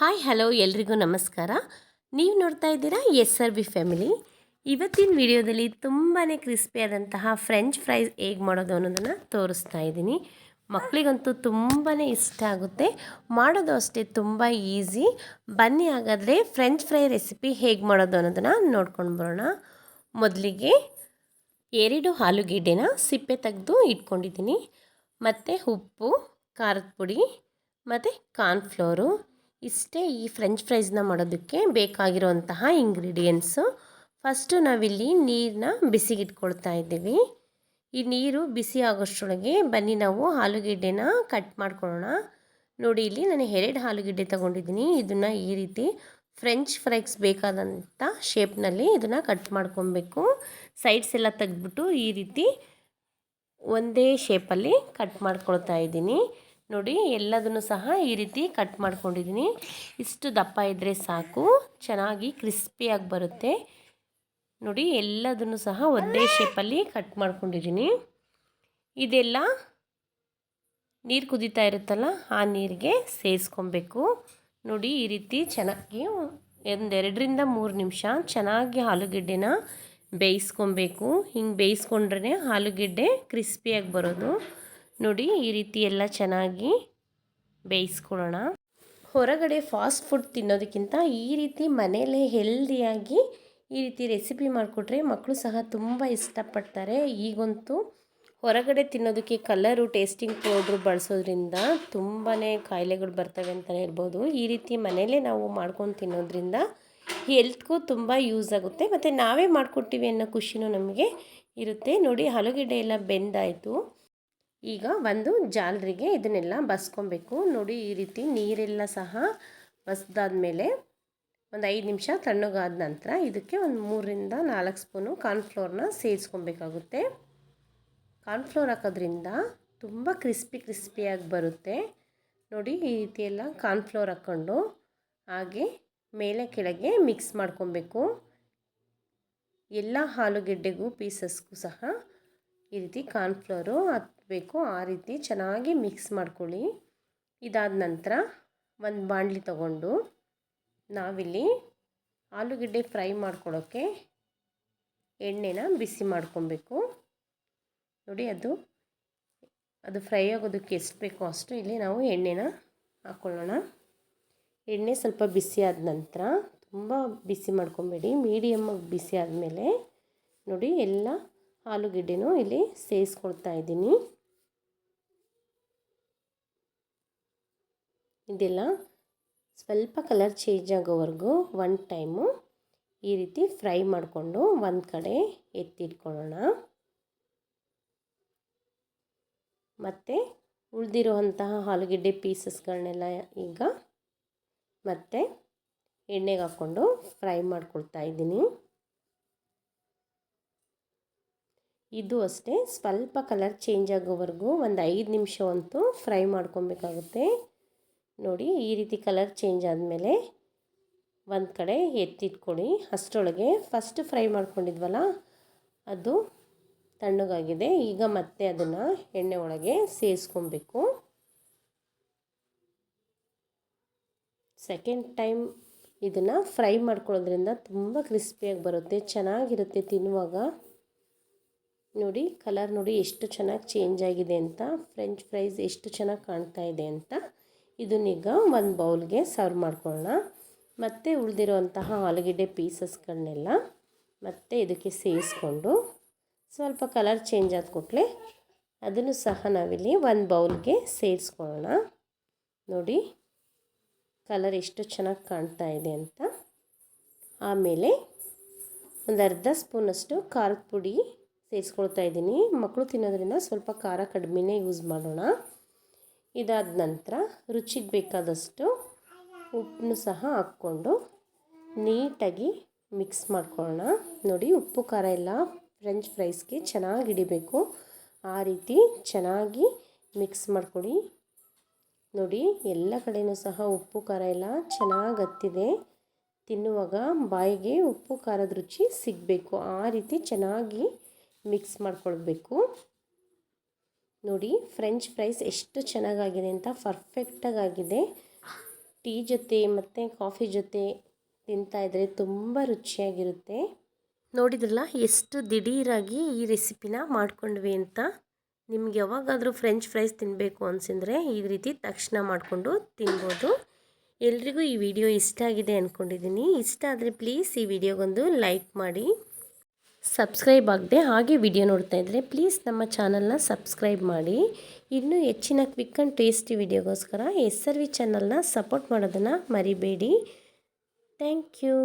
Hi, hello, ಎಲ್ರಿಗೂ ನಮಸ್ಕಾರ. ನೀವು ನೋಡ್ತಾ ಇದ್ದೀರಾ ಎಸ್ ಆರ್ ಬಿ ಫ್ಯಾಮಿಲಿ. ಇವತ್ತಿನ ವಿಡಿಯೋದಲ್ಲಿ ತುಂಬಾ ಕ್ರಿಸ್ಪಿಯಾದಂತಹ ಫ್ರೆಂಚ್ ಫ್ರೈಸ್ ಹೇಗೆ ಮಾಡೋದು ಅನ್ನೋದನ್ನು ತೋರಿಸ್ತಾ ಇದ್ದೀನಿ. ಮಕ್ಕಳಿಗಂತೂ ತುಂಬಾ ಇಷ್ಟ ಆಗುತ್ತೆ. ಮಾಡೋದು ಅಷ್ಟೇ ತುಂಬ ಈಸಿ. ಬನ್ನಿ ಹಾಗಾದರೆ ಫ್ರೆಂಚ್ ಫ್ರೈ ರೆಸಿಪಿ ಹೇಗೆ ಮಾಡೋದು ಅನ್ನೋದನ್ನು ನೋಡ್ಕೊಂಡು ಬರೋಣ. ಮೊದಲಿಗೆ ಎರಡು ಆಲೂಗೆಡ್ಡೆನ ಸಿಪ್ಪೆ ತೆಗೆದು ಇಟ್ಕೊಂಡಿದ್ದೀನಿ. ಮತ್ತು ಉಪ್ಪು, ಖಾರದ ಪುಡಿ, ಮತ್ತು ಕಾರ್ನ್ಫ್ಲೋರು ಇಷ್ಟೇ ಈ ಫ್ರೆಂಚ್ ಫ್ರೈಸ್ನ ಮಾಡೋದಕ್ಕೆ ಬೇಕಾಗಿರುವಂತಹ ಇಂಗ್ರೀಡಿಯೆಂಟ್ಸು. ಫಸ್ಟು ನಾವಿಲ್ಲಿ ನೀರನ್ನ ಬಿಸಿಗಿಟ್ಕೊಳ್ತಾ ಇದ್ದೀವಿ. ಈ ನೀರು ಬಿಸಿ ಆಗೋಷ್ಟರೊಳಗೆ ಬನ್ನಿ ನಾವು ಆಲೂಗೆಡ್ಡೆನ ಕಟ್ ಮಾಡ್ಕೊಳ್ಳೋಣ. ನೋಡಿ, ಇಲ್ಲಿ ನಾನು ಎರಡು ಆಲೂಗೆಡ್ಡೆ ತೊಗೊಂಡಿದ್ದೀನಿ. ಇದನ್ನು ಈ ರೀತಿ ಫ್ರೆಂಚ್ ಫ್ರೈಸ್ ಬೇಕಾದಂಥ ಶೇಪ್ನಲ್ಲಿ ಇದನ್ನು ಕಟ್ ಮಾಡ್ಕೊಬೇಕು. ಸೈಡ್ಸ್ ಎಲ್ಲ ತೆಗೆದ್ಬಿಟ್ಟು ಈ ರೀತಿ ಒಂದೇ ಶೇಪಲ್ಲಿ ಕಟ್ ಮಾಡ್ಕೊಳ್ತಾ ಇದ್ದೀನಿ. ನೋಡಿ, ಎಲ್ಲದನ್ನು ಸಹ ಈ ರೀತಿ ಕಟ್ ಮಾಡ್ಕೊಂಡಿದ್ದೀನಿ. ಇಷ್ಟು ದಪ್ಪ ಇದ್ದರೆ ಸಾಕು, ಚೆನ್ನಾಗಿ ಕ್ರಿಸ್ಪಿಯಾಗಿ ಬರುತ್ತೆ. ನೋಡಿ, ಎಲ್ಲದನ್ನು ಸಹ ಒಂದೇ ಶೇಪಲ್ಲಿ ಕಟ್ ಮಾಡ್ಕೊಂಡಿದ್ದೀನಿ. ಇದೆಲ್ಲ ನೀರು ಕುದೀತಾ ಇರುತ್ತಲ್ಲ, ಆ ನೀರಿಗೆ ಸೇರಿಸ್ಕೊಬೇಕು ನೋಡಿ, ಈ ರೀತಿ ಚೆನ್ನಾಗಿ ಒಂದೆರಡರಿಂದ ಮೂರು ನಿಮಿಷ ಚೆನ್ನಾಗಿ ಆಲೂಗೆಡ್ಡೆನ ಬೇಯಿಸ್ಕೊಬೇಕು. ಹಿಂಗೆ ಬೇಯಿಸ್ಕೊಂಡ್ರೆ ಆಲೂಗೆಡ್ಡೆ ಕ್ರಿಸ್ಪಿಯಾಗಿ ಬರೋದು. ನೋಡಿ ಈ ರೀತಿ ಎಲ್ಲ ಚೆನ್ನಾಗಿ ಬೇಯಿಸ್ಕೊಳ್ಳೋಣ. ಹೊರಗಡೆ ಫಾಸ್ಟ್ ಫುಡ್ ತಿನ್ನೋದಕ್ಕಿಂತ ಈ ರೀತಿ ಮನೆಯಲ್ಲೇ ಹೆಲ್ದಿಯಾಗಿ ಈ ರೀತಿ ರೆಸಿಪಿ ಮಾಡಿಕೊಟ್ರೆ ಮಕ್ಕಳು ಸಹ ತುಂಬ ಇಷ್ಟಪಡ್ತಾರೆ. ಈಗಂತೂ ಹೊರಗಡೆ ತಿನ್ನೋದಕ್ಕೆ ಕಲರು ಟೇಸ್ಟಿಂಗ್ ಪೌಡ್ರು ಬಳಸೋದ್ರಿಂದ ತುಂಬಾ ಕಾಯಿಲೆಗಳು ಬರ್ತವೆ ಅಂತಲೇ ಇರ್ಬೋದು ಈ ರೀತಿ ಮನೆಯಲ್ಲೇ ನಾವು ಮಾಡ್ಕೊಂಡು ತಿನ್ನೋದ್ರಿಂದ ಹೆಲ್ತ್ಗೂ ತುಂಬ ಯೂಸ್ ಆಗುತ್ತೆ. ಮತ್ತು ನಾವೇ ಮಾಡಿಕೊಟ್ಟಿವಿ ಅನ್ನೋ ಖುಷಿನೂ ನಮಗೆ ಇರುತ್ತೆ. ನೋಡಿ ಆಲೂಗೆಡ್ಡೆ ಎಲ್ಲ ಬೆಂದಾಯಿತು. ಈಗ ಒಂದು ಜಾಲರಿಗೆ ಇದನ್ನೆಲ್ಲ ಬಸ್ಕೊಬೇಕು. ನೋಡಿ ಈ ರೀತಿ ನೀರೆಲ್ಲ ಸಹ ಬಸ್ದಾದ್ಮೇಲೆ ಒಂದು ಐದು ನಿಮಿಷ ತಣ್ಣಗಾದ ನಂತರ ಇದಕ್ಕೆ ಒಂದು ಮೂರರಿಂದ ನಾಲ್ಕು ಸ್ಪೂನು ಕಾರ್ನ್ಫ್ಲೋರ್ನ ಸೇರಿಸ್ಕೊಬೇಕಾಗುತ್ತೆ. ಕಾರ್ನ್ಫ್ಲೋರ್ ಹಾಕೋದ್ರಿಂದ ತುಂಬ ಕ್ರಿಸ್ಪಿ ಕ್ರಿಸ್ಪಿಯಾಗಿ ಬರುತ್ತೆ. ನೋಡಿ ಈ ರೀತಿ ಎಲ್ಲ ಕಾರ್ನ್ಫ್ಲೋರ್ ಹಾಕ್ಕೊಂಡು ಹಾಗೆ ಮೇಲೆ ಕೆಳಗೆ ಮಿಕ್ಸ್ ಮಾಡ್ಕೊಬೇಕು. ಎಲ್ಲ ಆಲೂಗೆಡ್ಡೆಗೂ ಪೀಸಸ್ಗೂ ಸಹ ಈ ರೀತಿ ಕಾರ್ನ್ಫ್ಲೋರು ಹತ್ತಬೇಕು ಆ ರೀತಿ ಚೆನ್ನಾಗಿ ಮಿಕ್ಸ್ ಮಾಡ್ಕೊಳ್ಳಿ. ಇದಾದ ನಂತರ ಒಂದು ಬಾಣಲಿ ತಗೊಂಡು ನಾವಿಲ್ಲಿ ಆಲೂಗಡ್ಡೆ ಫ್ರೈ ಮಾಡ್ಕೊಳ್ಳೋಕ್ಕೆ ಎಣ್ಣೆನ ಬಿಸಿ ಮಾಡ್ಕೊಬೇಕು. ನೋಡಿ ಅದು ಅದು ಫ್ರೈ ಆಗೋದಕ್ಕೆ ಎಷ್ಟು ಬೇಕೋ ಅಷ್ಟು ಇಲ್ಲಿ ನಾವು ಎಣ್ಣೆನ ಹಾಕ್ಕೊಳ್ಳೋಣ ಎಣ್ಣೆ ಸ್ವಲ್ಪ ಬಿಸಿ ಆದ ನಂತರ ತುಂಬ ಬಿಸಿ ಮಾಡ್ಕೊಬೇಡಿ. ಮೀಡಿಯಮ್ಮಾಗಿ ಬಿಸಿ ಆದಮೇಲೆ ನೋಡಿ ಎಲ್ಲ ಆಲೂಗಡ್ಡೆನೂ ಇಲ್ಲಿ ಸೇರಿಸ್ಕೊಳ್ತಾ ಇದ್ದೀನಿ. ಇದೆಲ್ಲ ಸ್ವಲ್ಪ ಕಲರ್ ಚೇಂಜ್ ಆಗೋವರೆಗೂ ಒನ್ ಟೈಮು ಈ ರೀತಿ ಫ್ರೈ ಮಾಡಿಕೊಂಡು ಒಂದು ಕಡೆ ಎತ್ತಿಟ್ಕೊಳ್ಳೋಣ. ಮತ್ತು ಉಳಿದಿರುವಂತಹ ಆಲೂಗೆಡ್ಡೆ ಪೀಸಸ್ಗಳನ್ನೆಲ್ಲ ಈಗ ಮತ್ತೆ ಎಣ್ಣೆಗೆ ಹಾಕ್ಕೊಂಡು ಫ್ರೈ ಮಾಡ್ಕೊಳ್ತಾ ಇದ್ದೀನಿ. ಇದು ಅಷ್ಟೇ, ಸ್ವಲ್ಪ ಕಲರ್ ಚೇಂಜ್ ಆಗೋವರೆಗೂ ಒಂದು ಐದು ನಿಮಿಷ ಅಂತೂ ಫ್ರೈ ಮಾಡ್ಕೊಬೇಕಾಗುತ್ತೆ. ನೋಡಿ ಈ ರೀತಿ ಕಲರ್ ಚೇಂಜ್ ಆದಮೇಲೆ ಒಂದು ಕಡೆ ಎತ್ತಿಟ್ಕೊಳ್ಳಿ. ಅಷ್ಟರೊಳಗೆ ಫಸ್ಟ್ ಫ್ರೈ ಮಾಡ್ಕೊಂಡಿದ್ವಲ್ಲ, ಅದು ತಣ್ಣಗಾಗಿದೆ. ಈಗ ಮತ್ತೆ ಅದನ್ನು ಎಣ್ಣೆ ಒಳಗೆ ಸೇರಿಸ್ಕೊಬೇಕು. ಸೆಕೆಂಡ್ ಟೈಮ್ ಇದನ್ನು ಫ್ರೈ ಮಾಡ್ಕೊಳ್ಳೋದ್ರಿಂದ ತುಂಬ ಕ್ರಿಸ್ಪಿಯಾಗಿ ಬರುತ್ತೆ, ಚೆನ್ನಾಗಿರುತ್ತೆ ತಿನ್ನುವಾಗ. ನೋಡಿ ಕಲರ್ ನೋಡಿ ಎಷ್ಟು ಚೆನ್ನಾಗಿ ಚೇಂಜ್ ಆಗಿದೆ ಅಂತ ಫ್ರೆಂಚ್ ಫ್ರೈಸ್ ಎಷ್ಟು ಚೆನ್ನಾಗಿ ಕಾಣ್ತಾ ಇದೆ ಅಂತ. ಇದನ್ನೀಗ ಒಂದು ಬೌಲ್ಗೆ ಸರ್ವ್ ಮಾಡ್ಕೊಳ್ಳೋಣ ಮತ್ತು ಉಳಿದಿರುವಂತಹ ಆಲೂಗೆಡ್ಡೆ ಪೀಸಸ್ಗಳನ್ನೆಲ್ಲ ಮತ್ತೆ ಇದಕ್ಕೆ ಸೇರಿಸ್ಕೊಂಡು ಸ್ವಲ್ಪ ಕಲರ್ ಚೇಂಜ್ ಆದ ಕೂಡಲೇ ಅದನ್ನು ಸಹ ನಾವಿಲ್ಲಿ ಒಂದು ಬೌಲ್ಗೆ ಸೇರಿಸ್ಕೊಳ್ಳೋಣ ನೋಡಿ ಕಲರ್ ಎಷ್ಟು ಚೆನ್ನಾಗಿ ಕಾಣ್ತಾ ಇದೆ ಅಂತ. ಆಮೇಲೆ ಒಂದು ಅರ್ಧ ಸ್ಪೂನಷ್ಟು ಖಾರದ ಪುಡಿ ಸೇರಿಸ್ಕೊಳ್ತಾ ಇದ್ದೀನಿ. ಮಕ್ಕಳು ತಿನ್ನೋದ್ರಿಂದ ಸ್ವಲ್ಪ ಖಾರ ಕಡಿಮೆನೇ ಯೂಸ್ ಮಾಡೋಣ. ಇದಾದ ನಂತರ ರುಚಿಗೆ ಬೇಕಾದಷ್ಟು ಉಪ್ಪನ್ನು ಸಹ ಹಾಕ್ಕೊಂಡು ನೀಟಾಗಿ ಮಿಕ್ಸ್ ಮಾಡ್ಕೊಳ್ಳೋಣ. ನೋಡಿ, ಉಪ್ಪು, ಖಾರ ಎಲ್ಲ ಫ್ರೆಂಚ್ ಫ್ರೈಸ್ಗೆ ಚೆನ್ನಾಗಿ ಹಿಡಿಬೇಕು. ಆ ರೀತಿ ಚೆನ್ನಾಗಿ ಮಿಕ್ಸ್ ಮಾಡ್ಕೊಳ್ಳಿ. ನೋಡಿ, ಎಲ್ಲ ಕಡೆಯೂ ಸಹ ಉಪ್ಪು, ಖಾರ ಎಲ್ಲ ಚೆನ್ನಾಗಿ ಹತ್ತಿದೆ. ತಿನ್ನುವಾಗ ಬಾಯಿಗೆ ಉಪ್ಪು, ಖಾರದ ರುಚಿ ಸಿಗಬೇಕು. ಆ ರೀತಿ ಚೆನ್ನಾಗಿ ಮಿಕ್ಸ್ ಮಾಡ್ಕೊಳ್ಬೇಕು. ನೋಡಿ ಫ್ರೆಂಚ್ ಫ್ರೈಸ್ ಎಷ್ಟು ಚೆನ್ನಾಗಾಗಿದೆ ಅಂತ ಪರ್ಫೆಕ್ಟಾಗಿದೆ ಟೀ ಜೊತೆ ಮತ್ತು ಕಾಫಿ ಜೊತೆ ತಿಂತಾಯಿದ್ರೆ ತುಂಬ ರುಚಿಯಾಗಿರುತ್ತೆ. ನೋಡಿದ್ರಲ್ಲ, ಎಷ್ಟು ದಿಢೀರಾಗಿ ಈ ರೆಸಿಪಿನ ಮಾಡ್ಕೊಂಡ್ವಿ ಅಂತ? ನಿಮ್ಗೆ ಯಾವಾಗಾದರೂ ಫ್ರೆಂಚ್ ಫ್ರೈಸ್ ತಿನ್ನಬೇಕು ಅನಿಸಿದ್ರೆ ಈ ರೀತಿ ತಕ್ಷಣ ಮಾಡಿಕೊಂಡು ತಿನ್ಬೋದು. ಎಲ್ರಿಗೂ ಈ ವಿಡಿಯೋ ಇಷ್ಟ ಆಗಿದೆ ಅಂದ್ಕೊಂಡಿದ್ದೀನಿ ಇಷ್ಟ ಆದರೆ ಪ್ಲೀಸ್ ಈ ವಿಡಿಯೋಗೊಂದು ಲೈಕ್ ಮಾಡಿ. ಸಬ್ಸ್ಕ್ರೈಬ್ ಆಗದೆ ಹಾಗೆ ವಿಡಿಯೋ ನೋಡ್ತಾ ಇದ್ದರೆ ಪ್ಲೀಸ್ ನಮ್ಮ ಚಾನಲ್ನ ಸಬ್ಸ್ಕ್ರೈಬ್ ಮಾಡಿ. ಇನ್ನೂ ಹೆಚ್ಚಿನ ಕ್ವಿಕ್ ಆ್ಯಂಡ್ ಟೇಸ್ಟಿ ವಿಡಿಯೋಗೋಸ್ಕರ ಎಸ್ ಆರ್ ವಿ ಚಾನಲ್ನ ಸಪೋರ್ಟ್ ಮಾಡೋದನ್ನು ಮರಿಬೇಡಿ. Thank you.